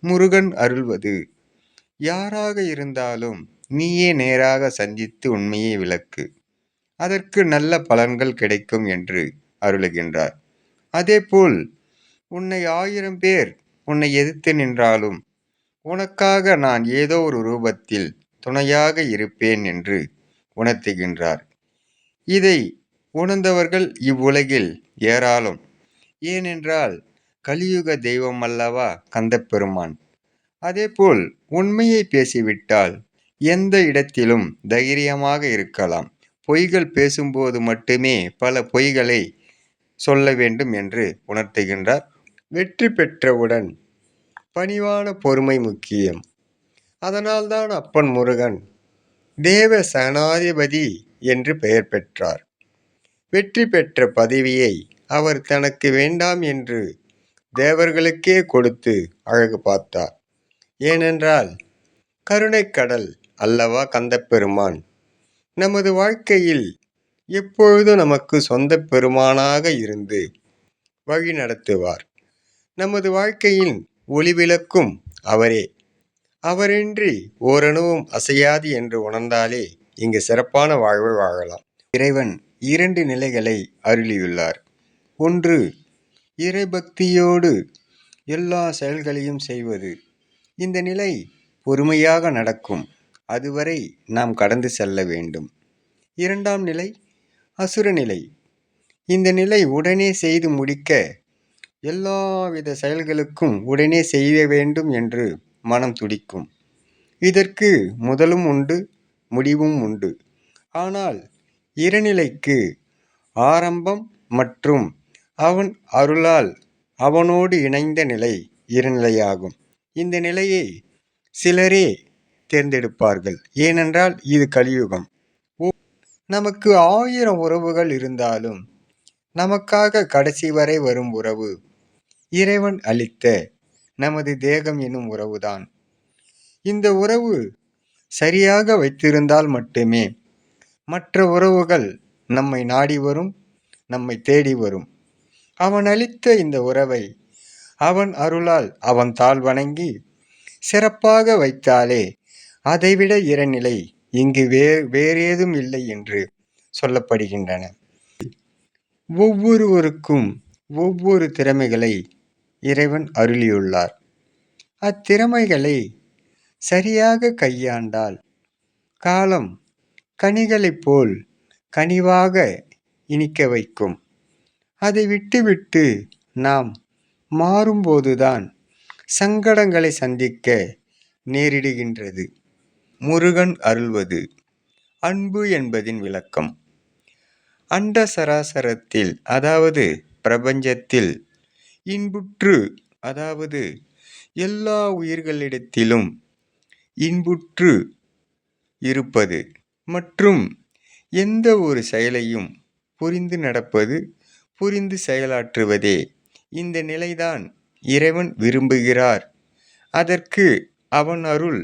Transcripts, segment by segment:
முருகன் அருள்வது. யாராக இருந்தாலும் நீயே நேராக சந்தித்து உண்மையை விளக்கு. அதற்கு நல்ல பலன்கள் கிடைக்கும் என்று அருளுகின்றார். அதேபோல் உன்னை ஆயிரம் பேர் உன்னை எதிர்த்து நின்றாலும் உனக்காக நான் ஏதோ ஒரு ரூபத்தில் துணையாக இருப்பேன் என்று உணர்த்துகின்றார். இதை உணர்ந்தவர்கள் இவ்வுலகில் ஏராளம். ஏனென்றால் கலியுக தெய்வம் அல்லவா கந்தப்பெருமான்? அதேபோல் உண்மையை பேசிவிட்டால் எந்த இடத்திலும் தைரியமாக இருக்கலாம். பொய்கள் பேசும்போது மட்டுமே பல பொய்களை சொல்ல வேண்டும் என்று உணர்த்துகின்றார். வெற்றி பெற்றவுடன் பணிவான பொறுமை முக்கியம். அதனால்தான் அப்பன் முருகன் தேவ சனாதிபதி என்று பெயர் பெற்றார். வெற்றி பெற்ற பதவியை அவர் தனக்கு வேண்டாம் என்று தேவர்களுக்கே கொடுத்து அழகு பார்த்தார். ஏனென்றால் கருணைக்கடல் அல்லவா கந்தப்பெருமான்? நமது வாழ்க்கையில் எப்பொழுதும் நமக்கு சொந்த பெருமானாக இருந்து வழி நடத்துவார். நமது வாழ்க்கையின் ஒளிவிளக்கும் அவரே. அவரின்றி ஓரணுவும் அசையாது என்று உணர்ந்தாலே இங்கு சிறப்பான வாழ்வை வாழலாம். இறைவன் இரண்டு நிலைகளை அருளியுள்ளார். ஒன்று இறைபக்தியோடு எல்லா செயல்களையும் செய்வது. இந்த நிலை பொறுமையாக நடக்கும். அதுவரை நாம் கடந்து செல்ல வேண்டும். இரண்டாம் நிலை அசுர நிலை. இந்த நிலை உடனே செய்து முடிக்க எல்லாவித செயல்களுக்கும் உடனே செய்ய வேண்டும் என்று மனம் துடிக்கும். இதற்கு முதலும் உண்டு முடிவும் உண்டு. ஆனால் இருநிலைக்கு ஆரம்பம் மற்றும் அவன் அருளால் அவனோடு இணைந்த நிலை இருநிலையாகும். இந்த நிலையை சிலரே தேர்ந்தெடுப்பார்கள். ஏனென்றால் இது கலியுகம். ஓ- நமக்கு ஆயிரம் உறவுகள் இருந்தாலும் நமக்காக கடைசி வரை வரும் உறவு இறைவன் அளித்த நமது தேகம் எனும் உறவுதான். இந்த உறவு சரியாக வைத்திருந்தால் மட்டுமே மற்ற உறவுகள் நம்மை நாடி வரும் நம்மை தேடி வரும். அவன் அளித்த இந்த உறவை அவன் அருளால் அவன் தாழ் வணங்கி சிறப்பாக வைத்தாலே அதைவிட இறநிலை இங்கு வே வேறேதும் இல்லை என்று சொல்லப்படுகின்றன. ஒவ்வொருவருக்கும் ஒவ்வொரு திறமைகளை இறைவன் அருளியுள்ளார். அத்திறமைகளை சரியாக கையாண்டால் காலம் கனிகளைப் போல் கனிவாக இனிக்க வைக்கும். அதை விட்டுவிட்டு நாம் மாறும்போதுதான் சங்கடங்களை சந்திக்க நேரிடுகின்றது. முருகன் அருள்வது அன்பு என்பதின் விளக்கம். அண்ட சராசரத்தில் அதாவது பிரபஞ்சத்தில் இன்புற்று அதாவது எல்லா உயிர்களிடத்திலும் இன்புற்று இருப்பது. மற்றும் எந்த ஒரு செயலையும் புரிந்து நடப்பது புரிந்து செயலாற்றுவதே இந்த நிலைதான் இறைவன் விரும்புகிறார். அதற்கு அவன் அருள்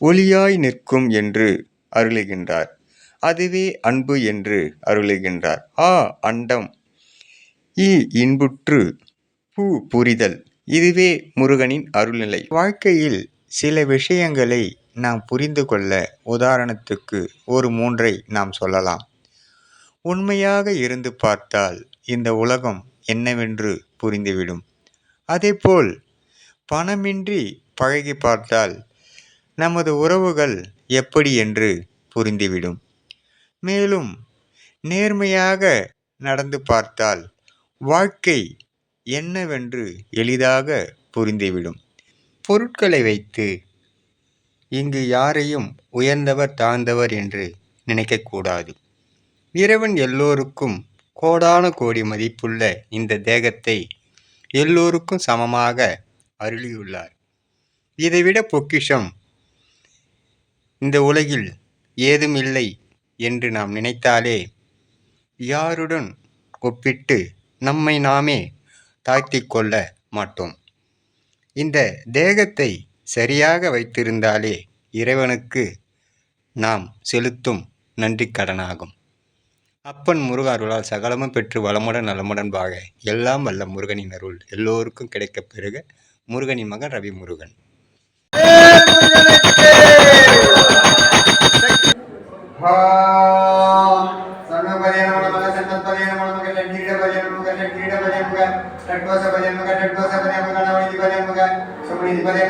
ஒளியாய் நிற்கும் என்று அருளுகின்றார். அதுவே அன்பு என்று அருளுகின்றார். ஆ அண்டம். இ இன்புற்று. பூ புரிதல். இதுவே முருகனின் அருள்நிலை. வாழ்க்கையில் சில விஷயங்களை நாம் புரிந்து கொள்ள உதாரணத்துக்கு ஒரு மூன்றை நாம் சொல்லலாம். உண்மையாக இருந்து பார்த்தால் இந்த உலகம் என்னவென்று புரிந்துவிடும். அதேபோல் பணமின்றி பழகி பார்த்தால் நமது உறவுகள் எப்படி என்று புரிந்துவிடும். மேலும் நேர்மையாக நடந்து பார்த்தால் வாழ்க்கை என்னவென்று எளிதாக புரிந்துவிடும். பொருட்களை வைத்து இங்கு யாரையும் உயர்ந்தவர் தாழ்ந்தவர் என்று நினைக்கக்கூடாது. இறைவன் எல்லோருக்கும் கோடான கோடி மதிப்புள்ள இந்த தேகத்தை எல்லோருக்கும் சமமாக அருளியுள்ளார். இதைவிட பொக்கிஷம் இந்த உலகில் ஏதுமில்லை என்று நாம் நினைத்தாலே யாருடன் ஒப்பிட்டு நம்மை நாமே தாழ்த்தி கொள்ள மாட்டோம். இந்த தேகத்தை சரியாக வைத்திருந்தாலே இறைவனுக்கு நாம் செலுத்தும் நன்றி கடனாகும் அப்பன் முருக அருளால் சகலமும் பெற்று வளமுடன் நலமுடன் வாழ எல்லாம் வல்ல முருகனின் அருள் எல்லோருக்கும் கிடைக்கப் பெறுக. முருகனின் மகன் ரவி முருகன்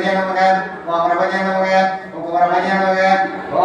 బ్రహ్మజనమగా ఓ బ్రహ్మజనమగా ఓ బ్రహ్మజనమగా ఓ